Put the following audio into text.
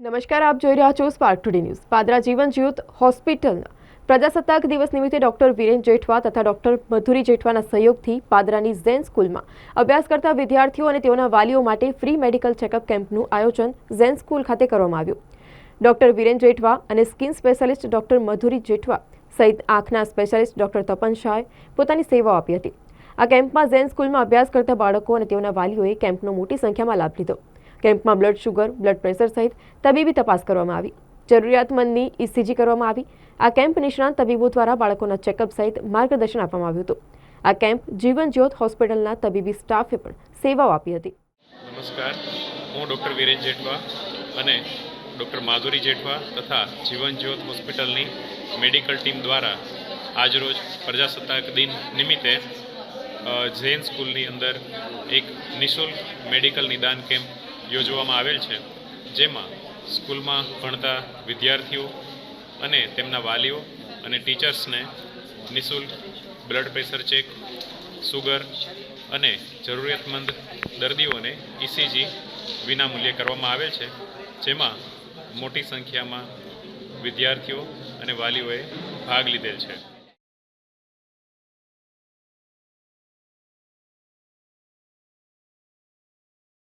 નમસ્કાર, આપ જોઈ રહ્યા છો સ્પાર્ક ટુડે ન્યૂઝ પાદરા જીવન જ્યોત હોસ્પિટલના પ્રજાસત્તાક દિવસ નિમિત્તે ડોક્ટર વિરેન જેઠવા તથા ડોક્ટર મધુરી જેઠવાના સહયોગથી પાદરાની ઝેન સ્કૂલમાં અભ્યાસ કરતા વિદ્યાર્થીઓ અને તેઓના વાલીઓ માટે ફ્રી મેડિકલ ચેકઅપ કેમ્પનું આયોજન ઝેન સ્કૂલ ખાતે કરવામાં આવ્યું. ડોક્ટર વિરેન જેઠવા અને skin specialist doctor Madhuri Jethwa સહિત આંખના સ્પેશિયાલિસ્ટ ડોક્ટર તપન શાહે પોતાની સેવાઓ આપી હતી. આ કેમ્પમાં ઝેન સ્કૂલમાં અભ્યાસ કરતા બાળકો અને તેઓના વાલીઓએ કેમ્પનો મોટી સંખ્યામાં લાભ લીધો. કેમ્પમાં બ્લડ શુગર બ્લડ પ્રેશર સહિત તબીબી તપાસ કરવામાં આવી. જરૂરિયાતમંદની ઇસીજી કરવામાં આવી. આ કેમ્પ નિષ્ણાંત તબીબો દ્વારા બાળકોના ચેકઅપ સહિત માર્ગદર્શન આપવામાં આવ્યું હતું. આ કેમ્પ જીવન જ્યોત હોસ્પિટલના તબીબી સ્ટાફે પણ સેવાઓ આપી હતી. નમસ્કાર. હું ડૉક્ટર વિરેન જેઠવા અને ડૉક્ટર માધુરી જેઠવા તથા જીવન જ્યોત હોસ્પિટલની મેડિકલ ટીમ દ્વારા આજરોજ પ્રજાસત્તાક દિન નિમિત્તે અ, જૈન સ્કૂલની અંદર એક નિઃશુલ્ક મેડિકલ નિદાન કેમ્પ યોજવામાં આવેલ છે, જેમાં સ્કૂલમાં ભણતા વિદ્યાર્થીઓ અને તેમના વાલીઓ અને ટીચર્સને નિઃશુલ્ક બ્લડ પ્રેશર ચેક, સુગર અને જરૂરિયાતમંદ દર્દીઓને ઇસીજી વિનામૂલ્યે કરવામાં આવે છે, જેમાં મોટી સંખ્યામાં વિદ્યાર્થીઓ અને વાલીઓએ ભાગ લીધેલ છે.